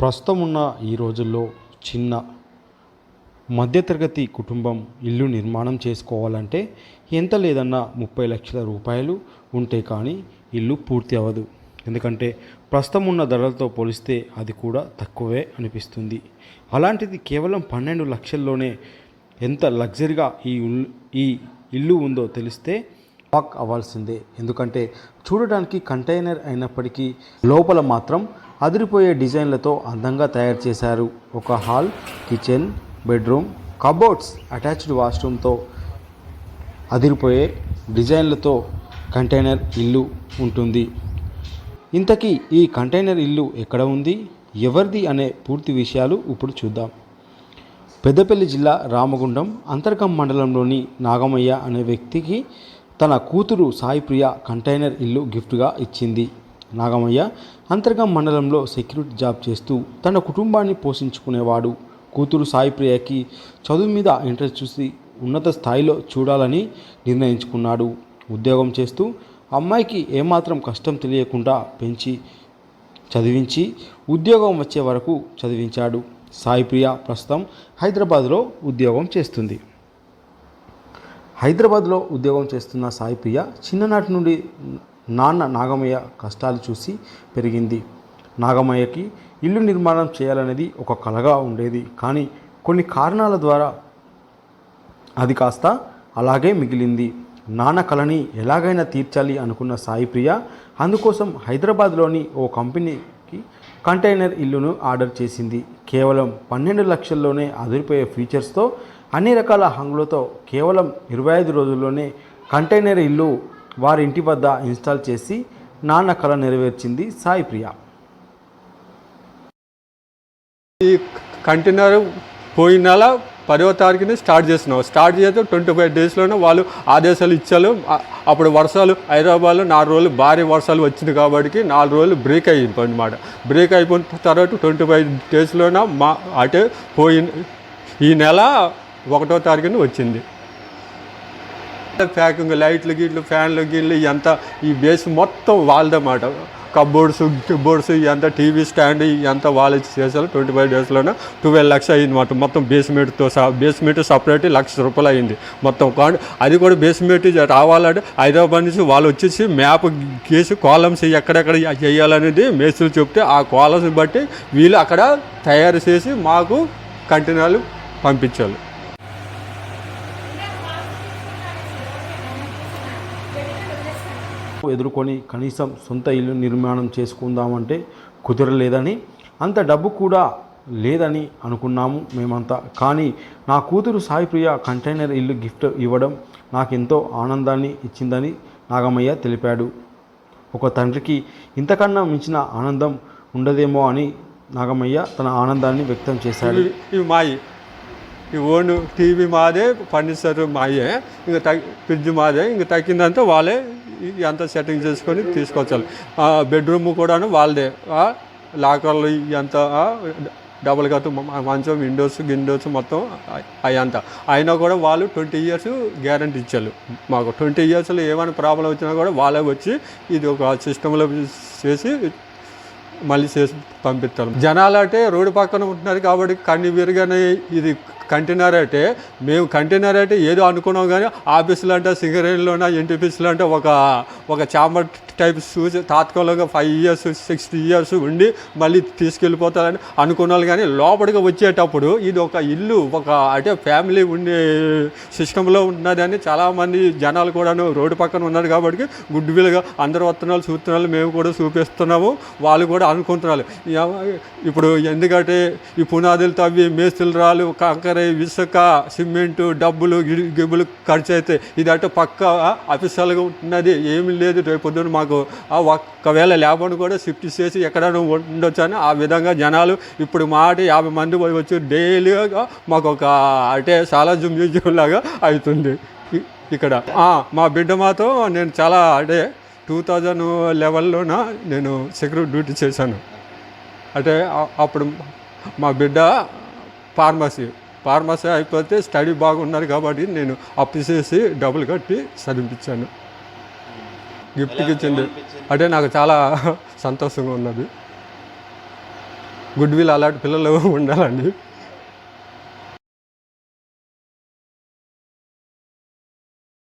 ప్రస్తుతం ఉన్న ఈ రోజుల్లో చిన్న మధ్యతరగతి కుటుంబం ఇల్లు నిర్మాణం చేసుకోవాలంటే ఎంత లేదన్నా ముప్పై లక్షల రూపాయలు ఉంటే కానీ ఇల్లు పూర్తి అవ్వదు. ఎందుకంటే ప్రస్తుతం ఉన్న ధరలతో పోలిస్తే అది కూడా తక్కువే అనిపిస్తుంది. అలాంటిది కేవలం పన్నెండు లక్షల్లోనే ఎంత లగ్జరీగా ఈ ఈ ఇల్లు ఉందో తెలిస్తే వాక్ అవ్వాల్సిందే. ఎందుకంటే చూడడానికి కంటైనర్ అయినప్పటికీ లోపల మాత్రం అదిరిపోయే డిజైన్లతో అందంగా తయారు చేశారు. ఒక hall kitchen bedroom cupboards attached వాష్రూమ్తో అదిరిపోయే డిజైన్లతో కంటైనర్ ఇల్లు ఉంటుంది. ఇంతకీ ఈ కంటైనర్ ఇల్లు ఎక్కడ ఉంది? ఎవరిది అనే పూర్తి విషయాలు ఇప్పుడు చూద్దాం. పెద్దపల్లి జిల్లా రామగుండం అంతర్గం మండలంలోని నాగమయ్య అనే వ్యక్తికి తన కూతురు సాయిప్రియ కంటైనర్ ఇల్లు గిఫ్ట్గా ఇచ్చింది. నాగమయ్య అంతర్గం మండలంలో సెక్యూరిటీ జాబ్ చేస్తూ తన కుటుంబాన్ని పోషించుకునేవాడు. కూతురు సాయిప్రియకి చదువు మీద ఇంట్రెస్ట్ చూసి ఉన్నత స్థాయిలో చూడాలని నిర్ణయించుకున్నాడు. ఉద్యోగం చేస్తూ అమ్మాయికి ఏమాత్రం కష్టం తెలియకుండా పెంచి చదివించి ఉద్యోగం వచ్చే వరకు చదివించాడు. సాయిప్రియ ప్రస్తుతం హైదరాబాద్లో ఉద్యోగం చేస్తుంది. హైదరాబాద్లో ఉద్యోగం చేస్తున్న సాయిప్రియ చిన్ననాటి నుండి నాన్న నాగమయ్య కష్టాలు చూసి పెరిగింది. నాగమయ్యకి ఇల్లు నిర్మాణం చేయాలనేది ఒక కలగా ఉండేది. కానీ కొన్ని కారణాల ద్వారా అది కాస్త అలాగే మిగిలింది. నాన్న కళని ఎలాగైనా తీర్చాలి అనుకున్న సాయిప్రియ అందుకోసం హైదరాబాద్లోని ఓ కంపెనీకి కంటైనర్ ఇల్లును ఆర్డర్ చేసింది. కేవలం పన్నెండు లక్షల్లోనే అదిరిపోయే ఫీచర్స్తో అన్ని రకాల హంగులతో కేవలం ఇరవై ఐదు రోజుల్లోనే కంటైనర్ ఇల్లు వారి ఇంటి వద్ద ఇన్స్టాల్ చేసి నాన్న కళ నెరవేర్చింది సాయి ప్రియ ఈ కంటైనర్ పోయిన నెల పదవ తారీఖుని స్టార్ట్ చేసినాం స్టార్ట్ చేస్తే ట్వంటీ ఫైవ్ డేస్లోనే వాళ్ళు ఆదేశాలు ఇచ్చారు. అప్పుడు వర్షాలు హైదరాబాద్లో నాలుగు రోజులు భారీ వర్షాలు వచ్చింది కాబట్టి నాలుగు రోజులు బ్రేక్ అయ్యింది అనమాట బ్రేక్ అయిపోయిన తర్వాత ట్వంటీ ఫైవ్ డేస్లోనే మా అటే పోయిన ఈ నెల ఒకటో తారీఖున వచ్చింది. ప్యాకింగ్ లైట్లు గిట్లు ఫ్యాన్లు గిట్లు ఎంత ఈ బేస్ మొత్తం వాళ్ళదన్నమాట. కబోర్డ్స్ కిబోర్డ్స్ ఎంత టీవీ స్టాండ్ ఎంత వాళ్ళు చేశారు ట్వంటీ ఫైవ్ డేస్లోనే ట్వెల్వ్ లక్ష అయింది మొత్తం మొత్తం బేస్మెంట్తో సహా బేస్మెంట్ సపరేట్ లక్ష రూపాయలు అయింది మొత్తం. కాన్- అది కూడా బేస్మెంట్ రావాలంటే హైదరాబాద్ నుంచి వాళ్ళు వచ్చేసి మ్యాప్ గీసి కాలమ్స్ ఎక్కడెక్కడ చేయాలనేది మేస్త్రులు చెప్తే ఆ కాలమ్స్ బట్టి వీళ్ళు అక్కడ తయారు చేసి మాకు కంటైనర్లు పంపించాలి. ఎదుర్కొని కనీసం సొంత ఇల్లు నిర్మాణం చేసుకుందామంటే కుదరలేదని అంత డబ్బు కూడా లేదని అనుకున్నాము మేమంతా. కానీ నా కూతురు సాయిప్రియ కంటైనర్ ఇల్లు గిఫ్ట్ ఇవ్వడం నాకెంతో ఆనందాన్ని ఇచ్చిందని నాగమయ్య తెలిపాడు. ఒక తండ్రికి ఇంతకన్నా మించిన ఆనందం ఉండదేమో అని నాగమయ్య తన ఆనందాన్ని వ్యక్తం చేశాడు. ఇవి మాయి. ఈ ఓన్ టీవీ మాదే ఫర్నిచర్ మాయే ఇంకా తగ్గి ఫ్రిడ్జ్ మాదే. ఇంకా తగ్గిందంతా వాళ్ళే ఇ- అంతా సెట్టింగ్ చేసుకొని తీసుకొచ్చాలి బెడ్రూమ్ కూడాను వాళ్ళదే. లాకర్లు ఇవంతా డబుల్ గత్ మంచం విండోస్ గిండోస్ మొత్తం అయ్యంతా. అయినా కూడా వాళ్ళు ట్వంటీ ఇయర్స్ గ్యారంటీ ఇచ్చారు. మాకు ట్వంటీ ఇయర్స్లో ఏమైనా ప్రాబ్లం వచ్చినా కూడా వాళ్ళే వచ్చి ఇది ఒక సిస్టంలో చేసి మళ్ళీ చేసి పంపిస్తారు. జనాలు అంటే రోడ్డు పక్కన ఉంటున్నారు కాబట్టి కన్ని విరగానే ఇది కంటైనర్ అంటే మేము కంటైనర్ అంటే ఏదో అనుకున్నాం కానీ ఆఫీసులు అంటే సింగరేణిలోన ఎన్టీపీసీలు అంటే ఒక ఒక చాంబర్ టైప్ షూస్ తాత్కాలికంగా ఫైవ్ ఇయర్స్ సిక్స్టీ ఇయర్స్ ఉండి మళ్ళీ తీసుకెళ్ళిపోతారని అనుకున్నాను కానీ లోపలికి వచ్చేటప్పుడు ఇది ఒక ఇల్లు ఒక అంటే ఫ్యామిలీ ఉండే సిస్టంలో ఉన్నదని చాలామంది జనాలు కూడాను రోడ్డు పక్కన ఉన్నారు కాబట్టి గుడ్ విల్గా అందరూ వస్తున్నారు చూస్తున్నారు మేము కూడా చూపిస్తున్నాము వాళ్ళు కూడా అనుకుంటున్నారు. ఇప్పుడు ఎందుకంటే ఈ పునాదులు తవ్వి మేస్తులు రాళ్ళు కంకర ఇసుక సిమెంటు డబ్బులు గి- గిబ్బులు ఖర్చు అయితే ఇది అంటే పక్క అఫీషియల్గా ఉన్నది. ఏమీ లేదు రేపు పొద్దున్న మాకు ఆ ఒక్కవేళ ల్యాబ్ను కూడా షిఫ్ట్ చేసి ఎక్కడైనా ఉండొచ్చు అని ఆ విధంగా జనాలు ఇప్పుడు మాట యాభై మంది వచ్చి డైలీగా మాకు ఒక అంటే చాలా మ్యూజియం లాగా అవుతుంది ఇక్కడ. మా బిడ్డ మాతో నేను చాలా అంటే టూ థౌజండ్ లెవెల్లోన నేను సెక్యూరిటీ డ్యూటీ చేశాను. అంటే అప్పుడు మా బిడ్డ ఫార్మసీ ఫార్మసీ అయిపోతే స్టడీ బాగున్నారు కాబట్టి నేను అప్పు చేసి డబ్బులు కట్టి చదివించాను. గిఫ్ట్కి ఇచ్చింది అంటే నాకు చాలా సంతోషంగా ఉన్నది. గుడ్ విల్ అలాంటి పిల్లలు ఉండాలండి.